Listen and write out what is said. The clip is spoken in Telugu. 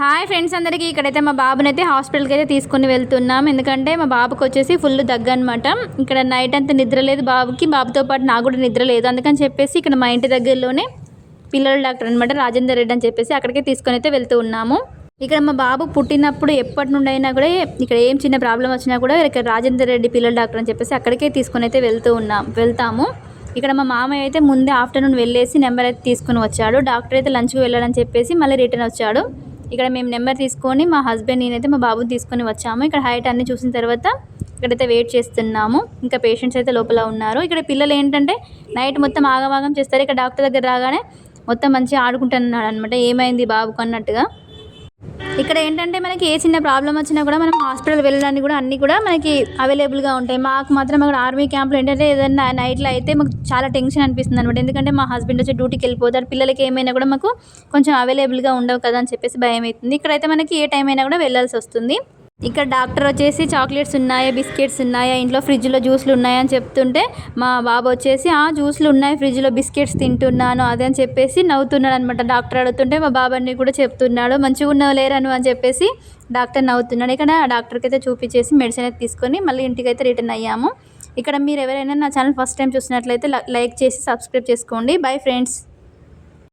హాయ్ ఫ్రెండ్స్ అందరికీ. ఇక్కడైతే మా బాబునైతే హాస్పిటల్కి అయితే తీసుకొని వెళ్తున్నాం. ఎందుకంటే మా బాబుకి వచ్చేసి ఫుల్ దగ్గు అనమాట ఇక్కడ నైట్ అంతా నిద్ర లేదు బాబుకి. బాబుతో పాటు నాకు కూడా నిద్ర లేదు. అందుకని చెప్పేసి ఇక్కడ మా ఇంటి దగ్గరలోనే పిల్లల డాక్టర్ అనమాట రాజేందర్ రెడ్డి అని చెప్పేసి అక్కడికే తీసుకొని అయితే వెళ్తూ ఉన్నాము. ఇక్కడ మా బాబు పుట్టినప్పుడు ఎప్పటి నుండి అయినా కూడా ఇక్కడ ఏం చిన్న ప్రాబ్లం వచ్చినా కూడా ఇక్కడ రాజేందర్ రెడ్డి పిల్లల డాక్టర్ అని చెప్పేసి అక్కడికే తీసుకొని అయితే వెళ్తూ ఉన్నాం వెళ్తాము. ఇక్కడ మా మామయ్య అయితే ముందే ఆఫ్టర్నూన్ వెళ్ళేసి నెంబర్ అయితే తీసుకొని వచ్చాడు. డాక్టర్ అయితే లంచ్కి వెళ్ళాలని చెప్పేసి మళ్ళీ రిటర్న్ వచ్చాడు. ఇక్కడ మేము నెంబర్ తీసుకొని మా హస్బెండ్ నేనైతే మా బాబుని తీసుకొని వచ్చాము. ఇక్కడ హైట్ అన్ని చూసిన తర్వాత ఇక్కడైతే వెయిట్ చేస్తున్నాము. ఇంకా పేషెంట్స్ అయితే లోపల ఉన్నారు. ఇక్కడ పిల్లలు ఏంటంటే నైట్ మొత్తం ఆగమాగం చేస్తారు. ఇక్కడ డాక్టర్ దగ్గర రాగానే మొత్తం మంచిగా ఆడుకుంటున్నాడు అనమాట ఏమైంది బాబుకు అన్నట్టుగా. ఇక్కడ ఏంటంటే మనకి ఏ చిన్న ప్రాబ్లం వచ్చినా కూడా మనం హాస్పిటల్ వెళ్ళడానికి కూడా అన్నీ కూడా మనకి అవైలబుల్గా ఉంటాయి. మాకు మాత్రం అక్కడ ఆర్మీ క్యాంప్లో ఏంటంటే ఏదైనా నైట్లో అయితే మాకు చాలా టెన్షన్ అనిపిస్తుంది అనమాట ఎందుకంటే మా హస్బెండ్ వచ్చి డ్యూటీకి వెళ్ళిపోతారు పిల్లలకి ఏమైనా కూడా మాకు కొంచెం అవైలబుల్గా ఉండవు కదా అని చెప్పేసి భయం అవుతుంది. ఇక్కడైతే మనకి ఏ టైం అయినా కూడా వెళ్ళాల్సి వస్తుంది. ఇక్కడ డాక్టర్ వచ్చేసి చాక్లెట్స్ ఉన్నాయా బిస్కెట్స్ ఉన్నాయా ఇంట్లో ఫ్రిడ్జ్లో జ్యూస్లు ఉన్నాయా అని చెప్తుంటే మా బాబు వచ్చేసి ఆ జ్యూస్లు ఉన్నాయి ఫ్రిడ్జ్లో బిస్కెట్స్ తింటున్నాను అదే అని చెప్పేసి నవ్వుతున్నాడు అనమాట డాక్టర్ అడుగుతుంటే మా బాబాన్ని కూడా చెప్తున్నాడు మంచిగా ఉన్నావు లేరను అని చెప్పేసి డాక్టర్ నవ్వుతున్నాడు. ఇక్కడ డాక్టర్కి అయితే చూపించేసి మెడిసిన్ అయితే తీసుకొని మళ్ళీ ఇంటికి అయితే రిటర్న్ అయ్యాము. ఇక్కడ మీరు ఎవరైనా నా ఛానల్ ఫస్ట్ టైం చూసినట్లయితే లైక్ చేసి సబ్స్క్రైబ్ చేసుకోండి. Bye friends.